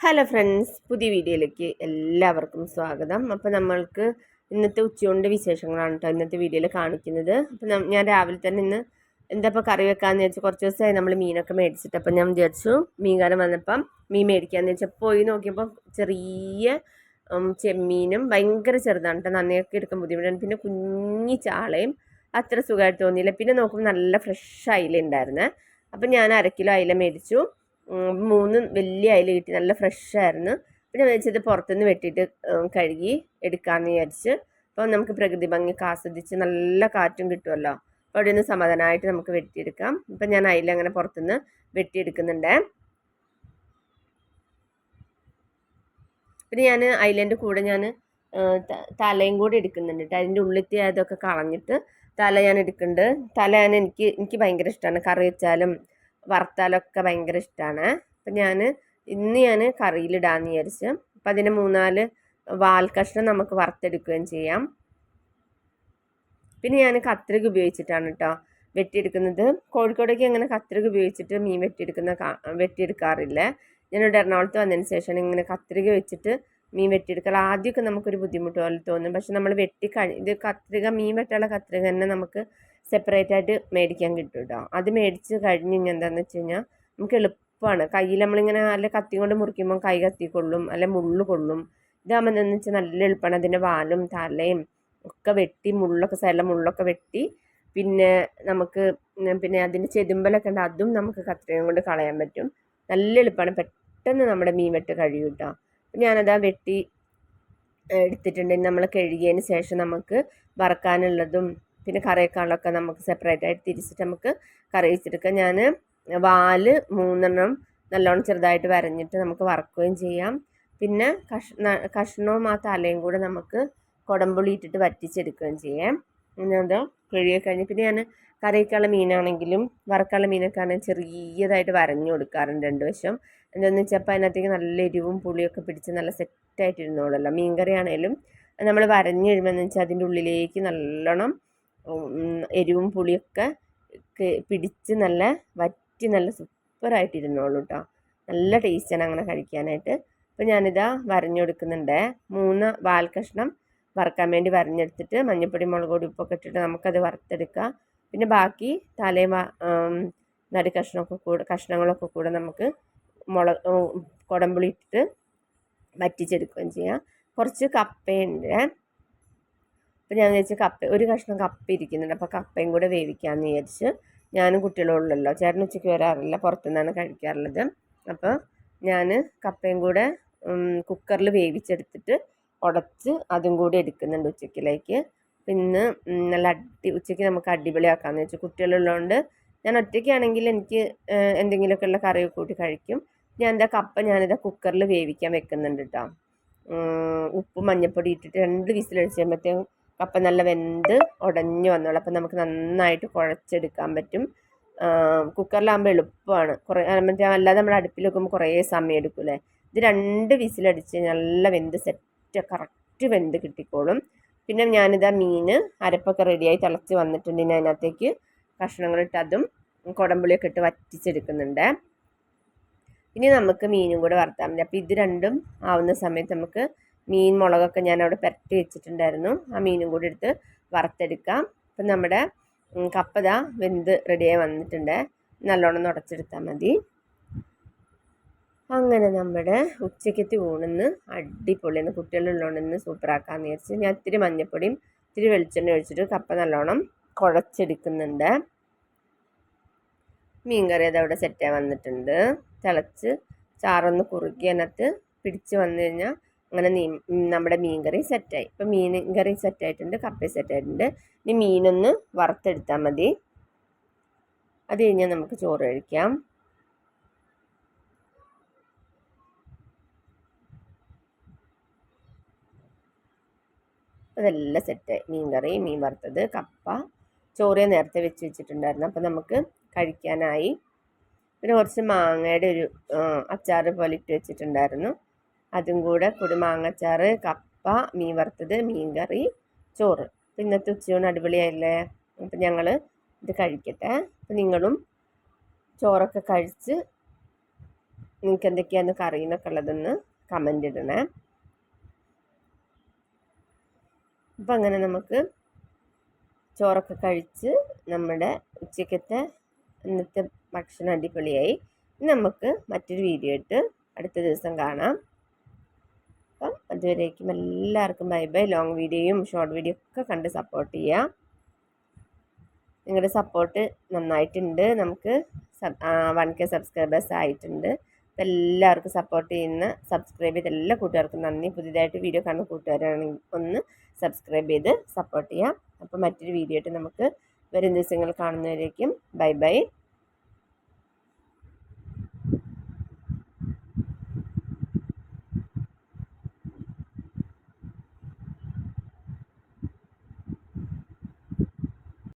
Hello friends പുതിയ വീഡിയോയിലേക്ക് എല്ലാവർക്കും സ്വാഗതം. അപ്പോൾ നമ്മൾക്ക് ഇന്നത്തെ ഉച്ചയോണ്ട് വിശേഷങ്ങളാണ് കേട്ടോ ഇന്നത്തെ വീഡിയോയിൽ കാണിക്കുന്നത്. അപ്പം ഞാൻ രാവിലെ തന്നെ ഇന്ന് എന്താ ഇപ്പോൾ കറി വെക്കാമെന്ന് വെച്ചാൽ കുറച്ച് ദിവസമായി നമ്മൾ മീനൊക്കെ മേടിച്ചിട്ട്. അപ്പം ഞാൻ വിചാരിച്ചു മീൻകാരൻ വന്നപ്പം മീൻ മേടിക്കാമെന്ന് വെച്ചാൽ പോയി നോക്കിയപ്പോൾ ചെറിയ ചെമ്മീനും ഭയങ്കര ചെറുതാണ് കേട്ടോ നന്നയൊക്കെ എടുക്കാൻ ബുദ്ധിമുട്ടാണ്. പിന്നെ കുഞ്ഞി ചാളയും അത്ര സുഖമായിട്ട് തോന്നിയില്ല. പിന്നെ നോക്കുമ്പോൾ നല്ല ഫ്രഷ് അയില ഉണ്ടായിരുന്നേ. അപ്പം ഞാൻ അര കിലോ അയില മേടിച്ചു. മൂന്ന് വലിയ അയില കിട്ടി. നല്ല ഫ്രഷ് ആയിരുന്നു. പിന്നെ വെച്ചത് പുറത്തുനിന്ന് വെട്ടിയിട്ട് കഴുകി എടുക്കാമെന്ന് വിചാരിച്ച്. അപ്പോൾ നമുക്ക് പ്രകൃതി ഭംഗിയൊക്കെ ആസ്വദിച്ച് നല്ല കാറ്റും കിട്ടുമല്ലോ അപ്പോൾ അവിടെ നിന്ന് സമാധാനമായിട്ട് നമുക്ക് വെട്ടിയെടുക്കാം. ഇപ്പം ഞാൻ അയില അങ്ങനെ പുറത്തുനിന്ന് വെട്ടിയെടുക്കുന്നുണ്ട്. പിന്നെ ഞാൻ അയിലേന്റെ കൂടെ ഞാൻ തലയും കൂടെ എടുക്കുന്നുണ്ട് കേട്ടോ. അതിന്റെ ഉള്ളിത്തി അതൊക്കെ കളഞ്ഞിട്ട് തല ഞാൻ എടുക്കുന്നുണ്ട്. തല ഞാൻ എനിക്ക് എനിക്ക് ഭയങ്കര ഇഷ്ടമാണ് കറി വെച്ചാലും വറുത്താലൊക്കെ ഭയങ്കര ഇഷ്ടമാണ് അപ്പം ഞാൻ ഇന്ന് ഞാൻ കറിയിലിടാമെന്ന് വിചാരിച്ചു. അപ്പം അതിന് മൂന്നാൽ വാൽ കഷ്ണം നമുക്ക് വറുത്തെടുക്കുകയും ചെയ്യാം. പിന്നെ ഞാൻ കത്രിക ഉപയോഗിച്ചിട്ടാണ് കേട്ടോ വെട്ടിയെടുക്കുന്നത്. കോഴിക്കോടേക്ക് അങ്ങനെ കത്രിക ഉപയോഗിച്ചിട്ട് മീൻ വെട്ടിയെടുക്കുന്ന വെട്ടിയെടുക്കാറില്ല. ഞാനിവിടെ എറണാകുളത്ത് വന്നതിന് ശേഷം ഇങ്ങനെ കത്രിക വെച്ചിട്ട് മീൻ വെട്ടിയെടുക്കൽ ആദ്യമൊക്കെ നമുക്കൊരു ബുദ്ധിമുട്ട് പോലെ തോന്നും. പക്ഷെ നമ്മൾ വെട്ടി കഴി ഇത് കത്രിക മീൻ വെട്ടാനുള്ള കത്രിക തന്നെ നമുക്ക് സെപ്പറേറ്റ് ആയിട്ട് മേടിക്കാൻ കിട്ടും കേട്ടോ അത് മേടിച്ച് കഴിഞ്ഞ് കഴിഞ്ഞാൽ എന്താണെന്ന് വെച്ച് കഴിഞ്ഞാൽ നമുക്ക് എളുപ്പമാണ് കയ്യിൽ നമ്മളിങ്ങനെ നല്ല കത്തി കൊണ്ട് മുറിക്കുമ്പോൾ കൈ കത്തിക്കൊള്ളും അല്ലെ മുള്ളു കൊള്ളും. ഇതാകുമ്പോൾ എന്താണെന്ന് വെച്ചാൽ നല്ല എളുപ്പമാണ് അതിന്റെ വാലും തലയും ഒക്കെ വെട്ടി മുള്ളൊക്കെ സൈഡിലെ മുള്ളൊക്കെ വെട്ടി പിന്നെ നമുക്ക് പിന്നെ അതിന്റെ ചെതുമ്പലൊക്കെ ഉണ്ട്. അതും നമുക്ക് കത്രിക കൊണ്ട് കളയാൻ പറ്റും. നല്ല എളുപ്പമാണ് പെട്ടെന്ന് നമ്മുടെ മീൻ വെട്ട് കഴിയും കേട്ടോ ഞാനതാ വെട്ടി എടുത്തിട്ടുണ്ട്. നമ്മൾ കഴുകിയതിന് ശേഷം നമുക്ക് വറക്കാനുള്ളതും പിന്നെ കറി വെക്കാനുള്ളതൊക്കെ നമുക്ക് സെപ്പറേറ്റ് ആയിട്ട് തിരിച്ചിട്ട് നമുക്ക് കറി വെച്ചെടുക്കാം ഞാൻ വാൽ മൂന്നെണ്ണം നല്ലോണം ചെറുതായിട്ട് വരഞ്ഞിട്ട് നമുക്ക് വറക്കുകയും ചെയ്യാം. പിന്നെ കഷ കഷ്ണവും ആ തലയും കൂടെ നമുക്ക് കുടമ്പുളി ഇട്ടിട്ട് വറ്റിച്ചെടുക്കുകയും ചെയ്യാം. അത് കഴുകി കഴിഞ്ഞ് പിന്നെ ഞാൻ കറിവെക്കാനുള്ള മീനാണെങ്കിലും വറക്കാനുള്ള മീനൊക്കെ ആണെങ്കിൽ ചെറിയതായിട്ട് വരഞ്ഞു കൊടുക്കാറുണ്ട് രണ്ട് വശം എന്താണെന്ന് വെച്ചാൽ അപ്പോൾ അതിനകത്തേക്ക് നല്ല എരിവും പുളിയൊക്കെ പിടിച്ച് നല്ല സെറ്റായിട്ട് ഇരുന്നോളല്ലോ മീൻ കറി നമ്മൾ വരഞ്ഞു കഴിയുമ്പോൾ വെച്ചാൽ അതിന്റെ ഉള്ളിലേക്ക് നല്ലോണം എരിവും പുളിയൊക്കെ പിടിച്ച് നല്ല വറ്റി നല്ല സൂപ്പറായിട്ട് ഇരുന്നോളൂ കേട്ടോ നല്ല ടേസ്റ്റാണ് അങ്ങനെ കഴിക്കാനായിട്ട്. അപ്പോൾ ഞാനിതാ വരഞ്ഞു കൊടുക്കുന്നുണ്ട് മൂന്ന് വാൽ കഷ്ണം വറുക്കാൻ വേണ്ടി വരഞ്ഞെടുത്തിട്ട് മഞ്ഞൾപ്പൊടി മുളക് പൊടി ഉപ്പൊക്കെ ഇട്ടിട്ട് നമുക്കത് വറുത്തെടുക്കാം. പിന്നെ ബാക്കി തലയും നടു കഷ്ണമൊക്കെ കൂടെ കഷ്ണങ്ങളൊക്കെ കൂടെ നമുക്ക് മുളക് കുടമ്പുളി ഇട്ടിട്ട് വറ്റിച്ചെടുക്കുകയും ചെയ്യാം. കുറച്ച് കപ്പയുണ്ട്. അപ്പോൾ ഞാൻ വിചാരിച്ചു കപ്പ ഒരു കഷ്ണം കപ്പ ഇരിക്കുന്നുണ്ട്. അപ്പോൾ കപ്പയും കൂടെ വേവിക്കാമെന്ന് വിചാരിച്ച് ഞാനും കുട്ടികളുള്ളല്ലോ ചേട്ടൻ ഉച്ചയ്ക്ക് വരാറില്ല. പുറത്തുനിന്നാണ് കഴിക്കാറുള്ളത്. അപ്പോൾ ഞാൻ കപ്പയും കൂടെ കുക്കറിൽ വേവിച്ചെടുത്തിട്ട് ഉടച്ച് അതും കൂടി എടുക്കുന്നുണ്ട് ഉച്ചയ്ക്കിലേക്ക്. പിന്നെ നല്ല അടി ഉച്ചയ്ക്ക് നമുക്ക് അടിപൊളിയാക്കാമെന്ന് വെച്ചാൽ കുട്ടികളുള്ളതുകൊണ്ട് ഞാൻ ഒറ്റയ്ക്കാണെങ്കിൽ എനിക്ക് എന്തെങ്കിലുമൊക്കെ ഉള്ള കറി കൂട്ടി കഴിക്കും. ഞാൻ എന്താ കപ്പ ഞാനിതാ കുക്കറിൽ വേവിക്കാൻ വെക്കുന്നുണ്ട് കേട്ടോ ഉപ്പ് മഞ്ഞൾപ്പൊടി ഇട്ടിട്ട് രണ്ട് വിസിലടിച്ച് കഴിയുമ്പോഴത്തേക്കും കപ്പ നല്ല വെന്ത് ഉടഞ്ഞു വന്നോളൂ. അപ്പം നമുക്ക് നന്നായിട്ട് കുഴച്ചെടുക്കാൻ പറ്റും. കുക്കറിലാകുമ്പോൾ എളുപ്പമാണ് കുറേ മറ്റേ അല്ലാതെ നമ്മൾ അടുപ്പിൽ വെക്കുമ്പോൾ കുറേ സമയം എടുക്കൂലേ ഇത് രണ്ട് വിസിലടിച്ച് നല്ല വെന്ത് സെറ്റ് കറക്റ്റ് വെന്ത് കിട്ടിക്കോളും. പിന്നെ ഞാനിതാ മീൻ അരപ്പൊക്കെ റെഡിയായി തിളച്ച് വന്നിട്ടുണ്ട്. ഇനി അതിനകത്തേക്ക് കഷ്ണങ്ങളിട്ട് അതും കുടമ്പുളിയൊക്കെ ഇട്ട് വറ്റിച്ചെടുക്കുന്നുണ്ട്. ഇനി നമുക്ക് മീനും കൂടെ വറുത്താൽ മതി. അപ്പോൾ ഇത് രണ്ടും ആവുന്ന സമയത്ത് നമുക്ക് മീൻ മുളകൊക്കെ ഞാൻ അവിടെ പുരട്ടി വെച്ചിട്ടുണ്ടായിരുന്നു. ആ മീനും കൂടി എടുത്ത് വറുത്തെടുക്കാം. അപ്പം നമ്മുടെ കപ്പത വെന്ത് റെഡിയായി വന്നിട്ടുണ്ട്. നല്ലോണം നുടച്ചെടുത്താൽ മതി. അങ്ങനെ നമ്മുടെ ഉച്ചയ്ക്കത്തെ ഊണിന്ന് അടിപൊളിയെന്ന് കുട്ടികളുള്ളതുകൊണ്ടിന്ന് സൂപ്പറാക്കാമെന്ന് വിചാരിച്ച് ഞാൻ ഇത്തിരി മഞ്ഞപ്പൊടിയും ഇത്തിരി വെളിച്ചെണ്ണ ഒഴിച്ചിട്ട് കപ്പ നല്ലോണം കുഴച്ചെടുക്കുന്നുണ്ട്. മീൻ കറി അതവിടെ സെറ്റായി വന്നിട്ടുണ്ട്. തിളച്ച് ചാറൊന്ന് കുറുക്കി അതിനകത്ത് പിടിച്ച് വന്നു കഴിഞ്ഞാൽ അങ്ങനെ നീ നമ്മുടെ മീൻ കറി സെറ്റായി ഇപ്പം മീൻ കറി സെറ്റായിട്ടുണ്ട് കപ്പ സെറ്റായിട്ടുണ്ട് ഇനി മീനൊന്ന് വറുത്തെടുത്താൽ മതി. അത് കഴിഞ്ഞാൽ നമുക്ക് ചോറ് കഴിക്കാം. അതെല്ലാം സെറ്റായി മീൻ കറി മീൻ വറുത്തത് കപ്പ. ചോറ് നേരത്തെ വെച്ച് വെച്ചിട്ടുണ്ടായിരുന്നു. അപ്പം നമുക്ക് കഴിക്കാനായി. പിന്നെ കുറച്ച് മാങ്ങയുടെ ഒരു അച്ചാർ പോലെ ഇട്ട് വെച്ചിട്ടുണ്ടായിരുന്നു. അതും കൂടെ കൂടി മാങ്ങച്ചാറ് കപ്പ മീൻ വറുത്തത് മീൻ കറി ചോറ്. ഇന്നത്തെ ഉച്ചയൂണ് അടിപൊളിയായില്ലേ? അപ്പം ഞങ്ങൾ ഇത് കഴിക്കട്ടെ. അപ്പം നിങ്ങളും ചോറൊക്കെ കഴിച്ച് നിങ്ങൾക്ക് എന്തൊക്കെയാണ് കറി എന്നൊക്കെ ഉള്ളതെന്ന് കമന്റ് ഇടണേ. അപ്പം അങ്ങനെ നമുക്ക് ചോറൊക്കെ കഴിച്ച് നമ്മുടെ ഉച്ചക്കത്തെ ഇന്നത്തെ ഭക്ഷണം അടിപൊളിയായി. നമുക്ക് മറ്റൊരു വീഡിയോ ഇട്ട് അടുത്ത ദിവസം കാണാം. അപ്പം അതുവരേക്കും എല്ലാവർക്കും ബൈ ബൈ ലോങ് വീഡിയോയും ഷോർട്ട് വീഡിയോ ഒക്കെ കണ്ട് സപ്പോർട്ട് ചെയ്യുക നിങ്ങളുടെ സപ്പോർട്ട് നന്നായിട്ടുണ്ട്. നമുക്ക് വൺ കെ സബ്സ്ക്രൈബേഴ്സ് ആയിട്ടുണ്ട്. എല്ലാവർക്കും സപ്പോർട്ട് ചെയ്യുന്ന സബ്സ്ക്രൈബ് ചെയ്ത എല്ലാ കൂട്ടുകാർക്കും നന്ദി. പുതിയതായിട്ട് വീഡിയോ കാണുന്ന കൂട്ടുകാരാണെങ്കിൽ ഒന്ന് സബ്സ്ക്രൈബ് ചെയ്ത് സപ്പോർട്ട് ചെയ്യാം. അപ്പോൾ മറ്റൊരു വീഡിയോ ആയിട്ട് നമുക്ക് വരും ദിവസങ്ങൾ കാണുന്നവരേക്കും ബൈ ബൈ.